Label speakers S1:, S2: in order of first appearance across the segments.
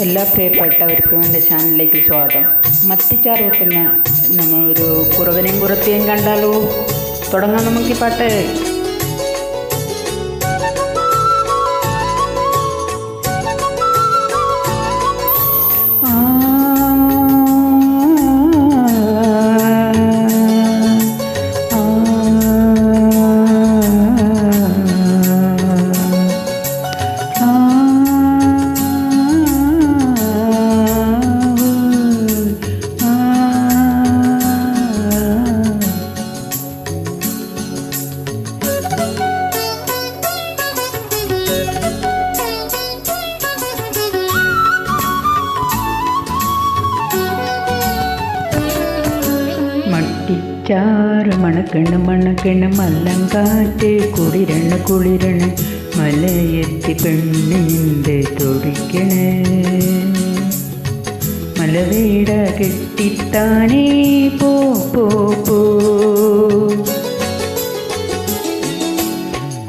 S1: എല്ലാ പ്രിയപ്പെട്ടവർക്കും എന്റെ ചാനലിലേക്ക് സ്വാഗതം. മത്തിച്ചാർ വെക്കുന്ന നമ്മൾ ഒരു കുറവനെയും കുറത്തിയും കണ്ടാലോ? തുടങ്ങാം നമുക്ക് ഈ പാട്ട്. മട്ടിച്ചാറ് മണക്കണ് മണക്കണ് മല്ലങ്കാറ്റ് കുളിരണ് കുളിരണ് മലയെത്തി പെണ്ണിന്റെ തൊടിക്കണേ. മലവേട കെട്ടിത്താനേ പോ പോ പോ.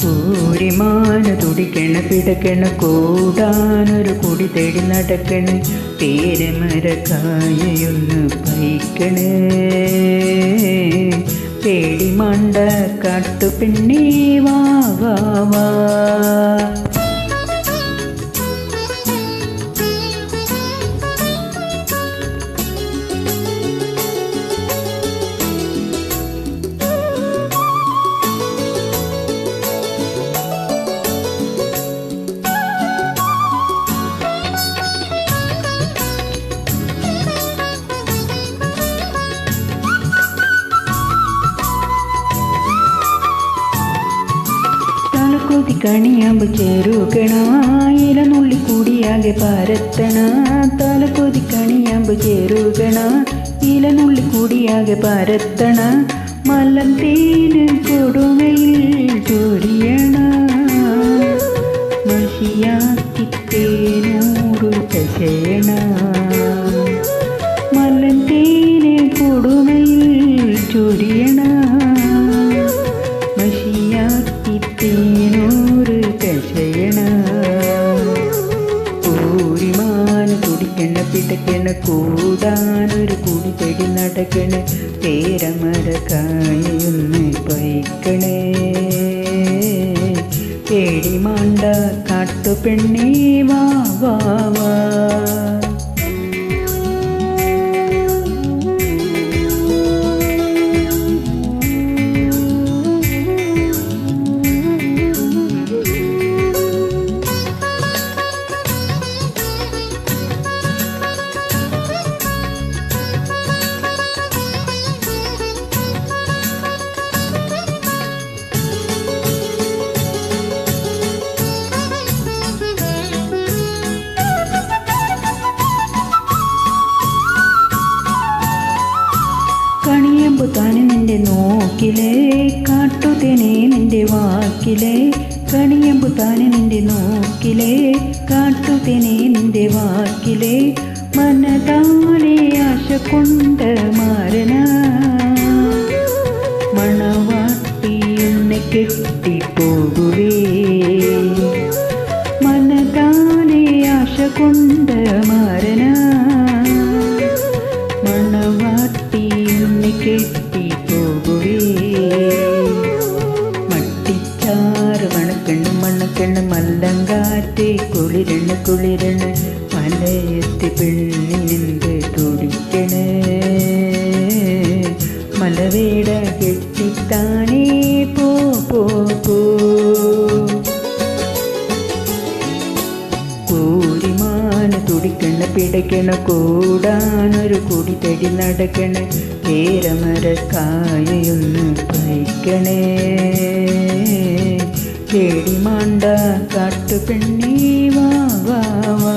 S1: കൂരിമാന തുടിക്കണ പിടക്കണ കൂടാനൊരു കുടി തേടി നടക്കണ. പേരമരക്കായൊന്ന് പൈക്കണേ. പേടി മണ്ട കാട്ടു പെണ്ണേ വാ വാ വാ തലക്കൊതി കണിയാമ്പ് ചേരുകണ ഇല നുള്ളി കൂടിയാകെ പരത്തണ. തലക്കൊതി കണിയാമ്പ് ചേരുകണ ഇല നുള്ളി കൂടിയാകെ പരത്തണ. മല്ലം തേന് കൊടുമയിൽ ചൊരിയണ. മഷിയാക്കി തേനൂറു പശയണ ഊരിമാന കുടിക്കണ പിടക്കണ കൂടാനൊരു കുടി തടി നടക്കണ. പേരമരക്കായൊന്ന് പൈക്കണേ പേടി മാണ്ട കാട്ടുപെണ്ണേ വാ വാ. നിന്റെ നോക്കിലേ കാട്ടുതേനെ നിന്റെ വാക്കിലേ കണിയമ്പു താനെ നിന്റെ നോക്കിലേ കാട്ടുതേനെ നിന്റെ വാക്കിലേ മനതാലെ ആശ കൊണ്ട് മാരന മണവാട്ടി എന്നെ കെട്ടിപ്പോകുവേ മനതാലെ ആശ കൊണ്ട് മാരന കുളിരണ് മലയത്തി പെണ്ണിനെന്ത് തുടിക്കണേ. മലവേട കെട്ടിത്താനേ പോ പോ പോ. തുടിക്കണ പിടയ്ക്കണ കൂടാനൊരു കുടി തടി നടക്കണ. പേരമരക്കായൊന്ന് പൈക്കണേ പേടി മാണ്ട കാട്ടുപെണ്ണീ വാ വാ വാ